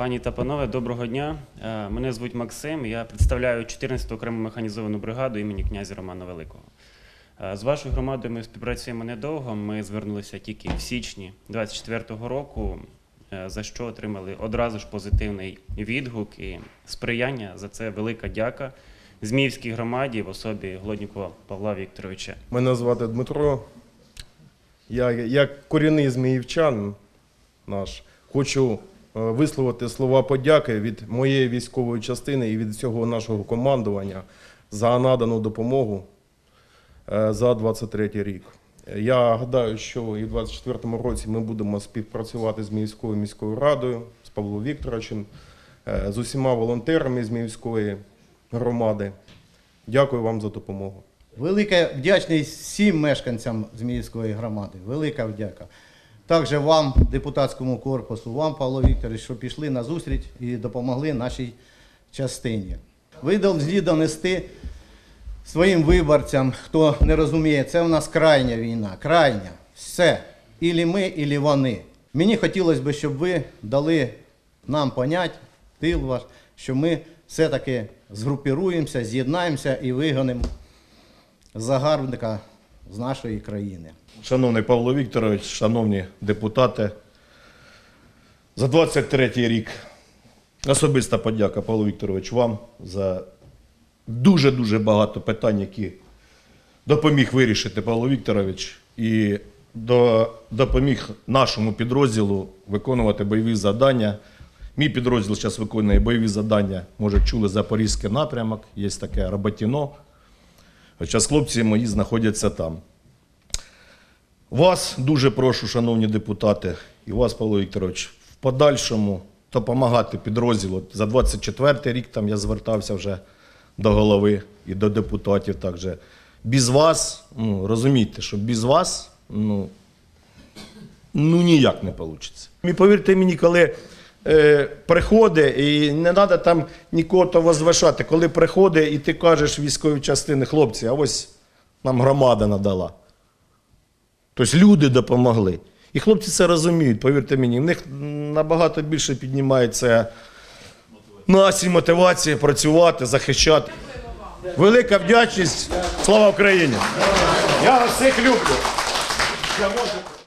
Пані та панове, доброго дня. Е, Мене звуть Максим. Я представляю 14-ту окрему механізовану бригаду імені князя Романа Великого. Е, З вашою громадою ми співпрацюємо недовго. Ми звернулися тільки в січні 24-го року, е, за що отримали одразу ж позитивний відгук і сприяння. За це велика дяка Зміївській громаді в особі Глоднікова Павла Вікторовича. Мене звати Дмитро. Я як корінний зміївчан наш хочу висловити слова подяки від моєї військової частини і від всього нашого командування за надану допомогу е, за 23 рік. Я гадаю, що і в 24-му році ми будемо співпрацювати з Міївською міською радою, з Павлом Вікторовичем, е, з усіма волонтерами з Міївської громади. Дякую вам за допомогу. Велика вдячність всім мешканцям Зміївської громади. Велика вдяка. Також вам, депутатському корпусу, вам, Павло Вікторович, що пішли на зустріч і допомогли нашій частині. Ви повинні донести своїм виборцям, хто не розуміє, це в нас крайня війна, крайня. Все. Ілі ми, ілі вони. Мені хотілося б, щоб ви дали нам понять, тил ваш, що ми все-таки згрупіруємося, з'єднаємося і вигонимо загарбника з нашої країни. Шановний Павло Вікторович, шановні депутати, за 23 рік особиста подяка Павло Вікторович вам за дуже-дуже багато питань, які допоміг вирішити Павло Вікторович і до, допоміг нашому підрозділу виконувати бойові завдання. Мій підрозділ зараз виконує бойові завдання. Може, чули Запорізький напрямок, є таке Роботіно. Зараз хлопці мої знаходяться там. Вас дуже прошу, шановні депутати, і вас, Павло Вікторович, в подальшому допомагати підрозділу. За 24 рік там я звертався вже до голови і до депутатів. Також. Без вас, ну, розумійте, що без вас ну, ну ніяк не вийде. І повірте мені, коли е, приходить, і не треба там нікого то возвишати, коли приходить і ти кажеш військовій частини, хлопці, а ось нам громада надала. Тобто люди допомогли. І хлопці це розуміють, повірте мені, в них набагато більше піднімається настрій, мотивація працювати, захищати. Велика вдячність. Слава Україні! Я вас всіх люблю.